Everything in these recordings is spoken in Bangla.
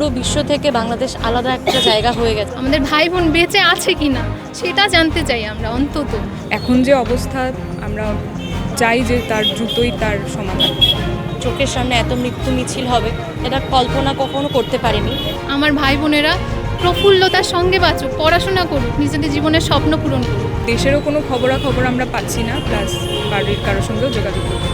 পুরো বিশ্ব থেকে বাংলাদেশ আলাদা একটা জায়গা হয়ে গেছে। আমাদের ভাই বোন বেঁচে আছে কি না সেটা জানতে চাই আমরা অন্তত। এখন যে অবস্থা আমরা চাই যে তার দ্রুতই তার সমাধান। চোখের সামনে এত মৃত্যু মিছিল হবে এটা কল্পনা কখনো করতে পারিনি। আমার ভাই বোনেরা প্রফুল্লতার সঙ্গে বাঁচুক পড়াশোনা করুক নিজেদের জীবনের স্বপ্ন পূরণ করুক। দেশেরও কোনো খবরাখবর আমরা পাচ্ছি না প্লাস বাড়ির কারোর সঙ্গেও যোগাযোগ করতে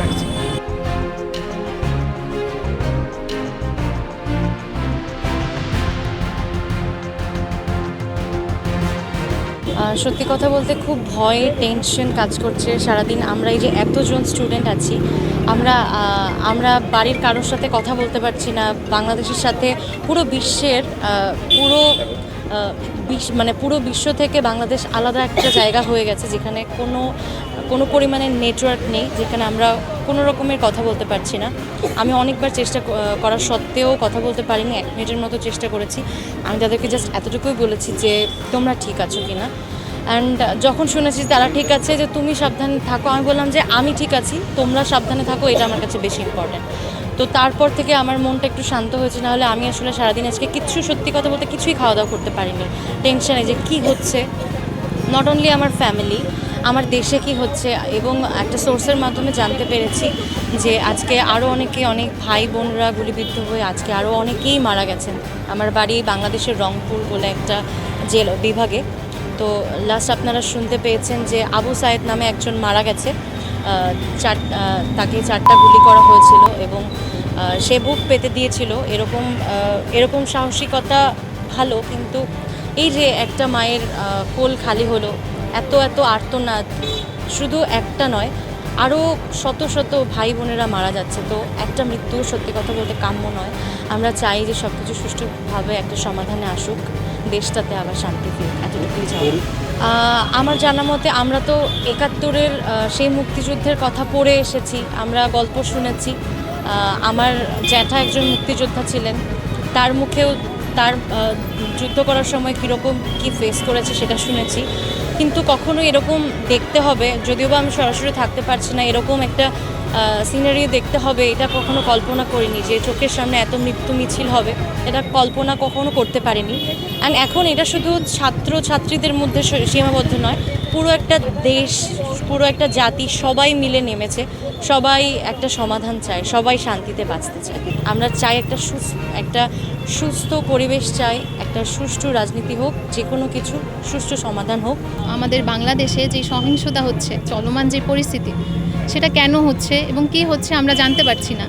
সত্যি কথা বলতে খুব ভয় টেনশন কাজ করছে সারাদিন। আমরা এই যে এতজন স্টুডেন্ট আছি, আমরা আমরা বাড়ির কারোর সাথে কথা বলতে পারছি না। বাংলাদেশের সাথে পুরো বিশ্বের পুরো মানে পুরো বিশ্ব থেকে বাংলাদেশ আলাদা একটা জায়গা হয়ে গেছে, যেখানে কোনো কোনো পরিমাণে নেটওয়ার্ক নেই যেখানে আমরা কোনো রকমের কথা বলতে পারছি না। আমি অনেকবার চেষ্টা করা সত্ত্বেও কথা বলতে পারিনি, এক মিনিটের মতো চেষ্টা করেছি। আমি তাদেরকে জাস্ট এতটুকুই বলেছি যে, তোমরা ঠিক আছো কি না অ্যান্ড যখন শুনেছি তারা ঠিক আছে, যে তুমি সাবধানে থাকো, আমি বললাম যে, আমি ঠিক আছি, তোমরা সাবধানে থাকো, এটা আমার কাছে বেশি ইম্পর্ট্যান্ট তো তারপর থেকে আমার মনটা একটু শান্ত হয়েছে, নাহলে আমি আসলে সারাদিন আজকে কিচ্ছু সত্যি কথা বলতে কিছুই খাওয়া দাওয়া করতে পারিনি। টেনশানে যে কি হচ্ছে? নট অনলি আমার ফ্যামিলি আমার দেশে কি হচ্ছে এবং একটা সোর্সের মাধ্যমে জানতে পেরেছি যে আজকে আরও অনেকে, অনেক ভাই বোনরা গুলিবিদ্ধ হয়ে আজকে আরও অনেকেই মারা গেছেন। আমার বাড়ি বাংলাদেশের রংপুর বলে একটা জেল, বিভাগে। তো লাস্ট আপনারা শুনতে পেয়েছেন যে আবু সায়েদ নামে একজন মারা গেছে। চার তাকে চারটা গুলি করা হয়েছিল এবং সে বুক পেতে দিয়েছিল। এরকম এরকম সাহসিকতা ভালো, কিন্তু এই যে একটা মায়ের কোল খালি হলো এত এত আর্তনাদ শুধু একটা নয় আরও শত শত ভাই বোনেরা মারা যাচ্ছে। তো একটা মৃত্যু সত্যি কথা বলতে কাম্য নয়। আমরা চাই যে সব কিছু সুষ্ঠুভাবে একটা সমাধানে আসুক দেশটাতে আবার শান্তি ফিরুক এতটুকুই চাই আমার জানা মতে আমরা তো একাত্তরের সেই মুক্তিযুদ্ধের কথা পড়ে এসেছি আমরা গল্প শুনেছি। আমার জ্যাঠা একজন মুক্তিযোদ্ধা ছিলেন তার মুখেও তার যুদ্ধ করার সময় কীরকম কী ফেস করেছে সেটা শুনেছি। কিন্তু কখনো এরকম দেখতে হবে, যদিও বা আমি সরাসরি থাকতে পারছি না, এরকম একটা সিনারি দেখতে হবে, এটা কখনো কল্পনা করিনি যে চোখের সামনে এত মৃত্যু মিছিল হবে, এটা কল্পনা কখনো করতে পারিনি। অ্যান্ড এখন এটা শুধু ছাত্র ছাত্রীদের মধ্যে সীমাবদ্ধ নয়, পুরো একটা দেশ, পুরো একটা জাতি, সবাই মিলে নেমেছে, সবাই একটা সমাধান চায়, সবাই শান্তিতে বাঁচতে চায়। আমরা চাই একটা সুস্থ, একটা সুস্থ পরিবেশ চাই, একটা সুষ্ঠু রাজনীতি হোক যে কোনো কিছু, সুষ্ঠু সমাধান হোক। আমাদের বাংলাদেশে যে সহিংসতা হচ্ছে, চলমান যে পরিস্থিতি, সেটা কেন হচ্ছে এবং কি হচ্ছে আমরা জানতে পারছি না।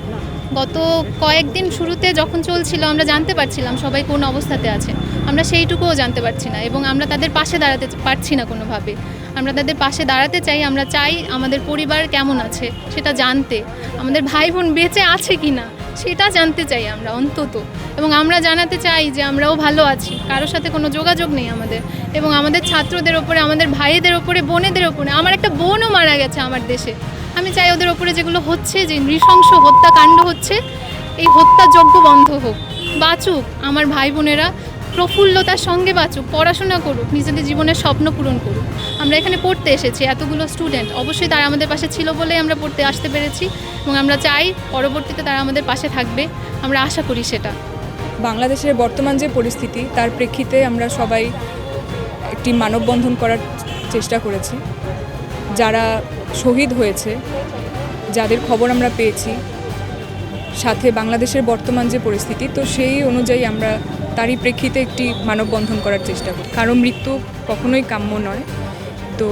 গত কয়েকদিন শুরুতে যখন চলছিল, আমরা জানতে পারছিলাম সবাই কোন অবস্থাতে আছে। আমরা সেইটুকুও জানতে পারছি না এবং আমরা তাদের পাশে দাঁড়াতে পারছি না কোনোভাবে। আমরা তাদের পাশে দাঁড়াতে চাই, আমরা চাই আমাদের পরিবার কেমন আছে, সেটা জানতে। আমাদের ভাই বোন বেঁচে আছে কি না সেটা জানতে চাই আমরা অন্তত। এবং আমরা জানাতে চাই যে আমরাও ভালো আছি, কারোর সাথে কোনো যোগাযোগ নেই আমাদের। এবং আমাদের ছাত্রদের ওপরে, আমাদের ভাইদের ওপরে, বোনেদের ওপরে, আমার একটা বোনও মারা গেছে আমার দেশে। আমি চাই ওদের ওপরে যেগুলো হচ্ছে, যে নৃশংস হত্যাকাণ্ড হচ্ছে, এই হত্যাযজ্ঞ বন্ধ হোক। বাঁচুক আমার ভাই বোনেরা প্রফুল্লতার সঙ্গে বাঁচুক, পড়াশোনা করুক, নিজেদের জীবনের স্বপ্ন পূরণ করুক। আমরা এখানে পড়তে এসেছি, এতগুলো স্টুডেন্ট অবশ্যই তারা আমাদের পাশে ছিল বলেই আমরা পড়তে আসতে পেরেছি এবং আমরা চাই পরবর্তীতে তারা আমাদের পাশে থাকবে। আমরা আশা করি সেটা। বাংলাদেশের বর্তমান যে পরিস্থিতি, তার প্রেক্ষিতে আমরা সবাই একটি মানববন্ধন করার চেষ্টা করেছি। যারা শহীদ হয়েছে, যাদের খবর আমরা পেয়েছি, সাথে বাংলাদেশের বর্তমান যে পরিস্থিতি, তো সেই অনুযায়ী আমরা তারই প্রেক্ষিতে একটি মানববন্ধন করার চেষ্টা করি। কারও মৃত্যু কখনোই কাম্য নয়। তো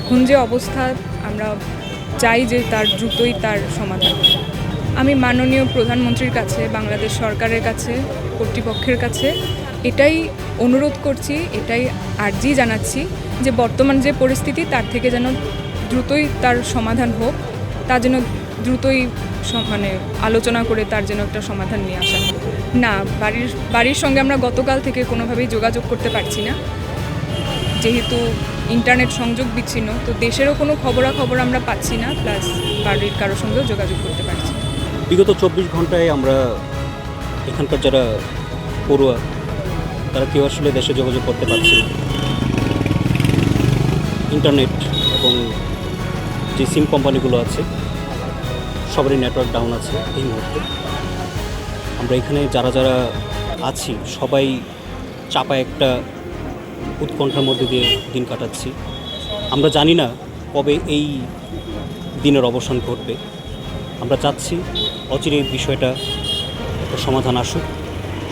এখন যে অবস্থা, আমরা চাই যে তার দ্রুতই তার সমাধান আমি মাননীয় প্রধানমন্ত্রীর কাছে, বাংলাদেশ সরকারের কাছে, কর্তৃপক্ষের কাছে এটাই অনুরোধ করছি, এটাই আর্জি জানাচ্ছি যে বর্তমান যে পরিস্থিতি, তার থেকে যেন দ্রুতই তার সমাধান হোক, তা যেন দ্রুতই মানে আলোচনা করে তার যেন একটা সমাধান নিয়ে আসা না, বাড়ির বাড়ির সঙ্গে আমরা গতকাল থেকে কোনোভাবেই যোগাযোগ করতে পারছি না। যেহেতু ইন্টারনেট সংযোগ বিচ্ছিন্ন, তো দেশেরও কোনো খবরাখবর আমরা পাচ্ছি না, প্লাস বাড়ির কারোর সঙ্গেও যোগাযোগ করতে পারছি। বিগত চব্বিশ ঘন্টায় আমরা এখানকার যারা পড়ুয়া, তারা কেউ আসলে দেশে যোগাযোগ করতে পারছে না। ইন্টারনেট এবং যে সিম কোম্পানিগুলো আছে সবারই নেটওয়ার্ক ডাউন আছে এই মুহূর্তে। আমরা এখানে যারা যারা আছি, সবাই চাপা একটা উৎকণ্ঠার মধ্যে দিয়ে দিন কাটাচ্ছি। আমরা জানি না কবে এই দিনের অবসান ঘটবে। আমরা চাচ্ছি অচিরে বিষয়টা একটা সমাধান আসুক,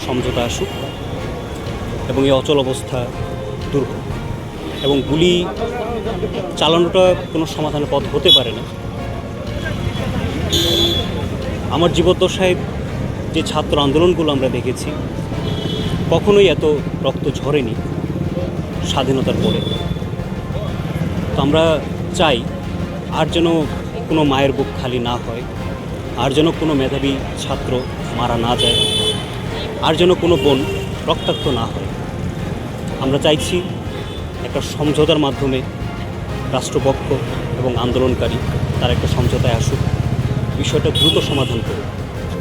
সমঝোতা আসুক, এবং এই অচল অবস্থা দূর হোক। এবং গুলি চালানোটা কোনো সমাধানের পথ হতে পারে না। আমার জীবদ্দশায় যে ছাত্র আন্দোলনগুলো আমরা দেখেছি, কখনোই এত রক্ত ঝরেনি স্বাধীনতার পরে। তো আমরা চাই আর যেন কোনো মায়ের বুক খালি না হয়, আর যেন কোনো মেধাবী ছাত্র মারা না যায়, আর যেন কোনো বোন রক্তাক্ত না হয়। আমরা চাইছি একটা সমঝোতার মাধ্যমে রাষ্ট্রপক্ষ এবং আন্দোলনকারী তার একটা সমঝোতায় আসুক। বিষয়টা দ্রুত সমাধান করুক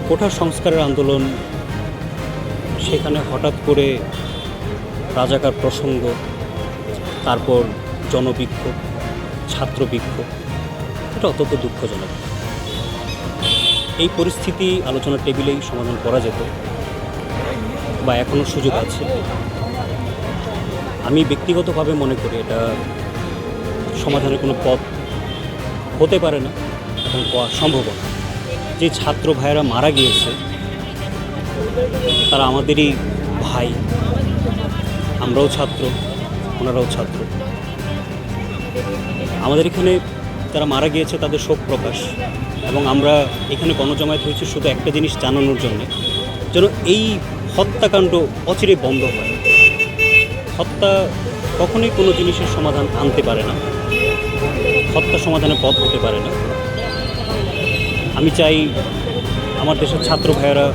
কোঠা সংস্কারের আন্দোলন, সেখানে হঠাৎ করে রাজাকার প্রসঙ্গ, তারপর জনবিক্ষোভ ছাত্র বিক্ষোভ এটা অত্যন্ত দুঃখজনক। এই পরিস্থিতি আলোচনার টেবিলেই সমাধান করা যেত বা এখনও সুযোগ আছে। আমি ব্যক্তিগতভাবে মনে করি এটা সমাধানের কোনো পথ হতে পারে না। হওয়া সম্ভব না। যে ছাত্র ভাইয়েরা মারা গিয়েছে, তারা আমাদেরই ভাই। আমরাও ছাত্র, ওনারাও ছাত্র। আমাদের এখানে তারা মারা গিয়েছে, তাদের শোক প্রকাশ। এবং আমরা এখানে গণজমায়েত হয়েছি শুধু একটা জিনিস জানানোর জন্য, যেন এই হত্যাকাণ্ড অচিরে বন্ধ হয়। হত্যা কখনোই কোনো জিনিসের সমাধান আনতে পারে না। হত্যা সমাধানের পথ হতে পারে না। আমি চাই আমার দেশের ছাত্র ভাইয়েরা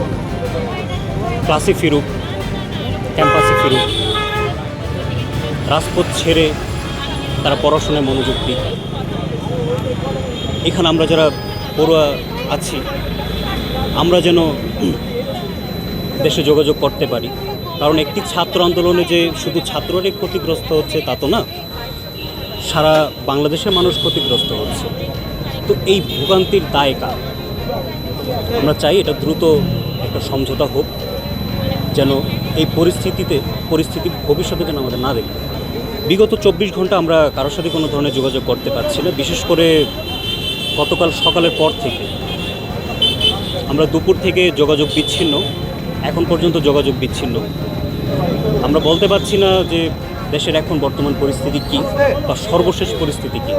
ক্লাসে ফিরুক, ক্যাম্পাসে ফিরুক, রাজপথ ছেড়ে তারা পড়াশোনায় মনোযোগ দিক। এখানে আমরা যারা পড়ুয়া আছি, আমরা যেন দেশে যোগাযোগ করতে পারি। কারণ একটি ছাত্র আন্দোলনে যে শুধু ছাত্ররাই ক্ষতিগ্রস্ত হচ্ছে তা তো না, সারা বাংলাদেশের মানুষ ক্ষতিগ্রস্ত হচ্ছে। তো এই ভোগান্তির দায় কার? আমরা চাই এটা দ্রুত একটা সমঝোতা হোক, যেন এই পরিস্থিতিতে, পরিস্থিতি ভবিষ্যতে যেন আমাদের না দেখতে বিগত চব্বিশ ঘণ্টা আমরা কারোর সাথে কোনো ধরনের যোগাযোগ করতে পারছি না, বিশেষ করে গতকাল সকালের পর থেকে। আমরা দুপুর থেকে যোগাযোগ বিচ্ছিন্ন, এখন পর্যন্ত যোগাযোগ বিচ্ছিন্ন। আমরা বলতে পারছি না যে দেশের এখন বর্তমান পরিস্থিতি কী, বা সর্বশেষ পরিস্থিতি কী।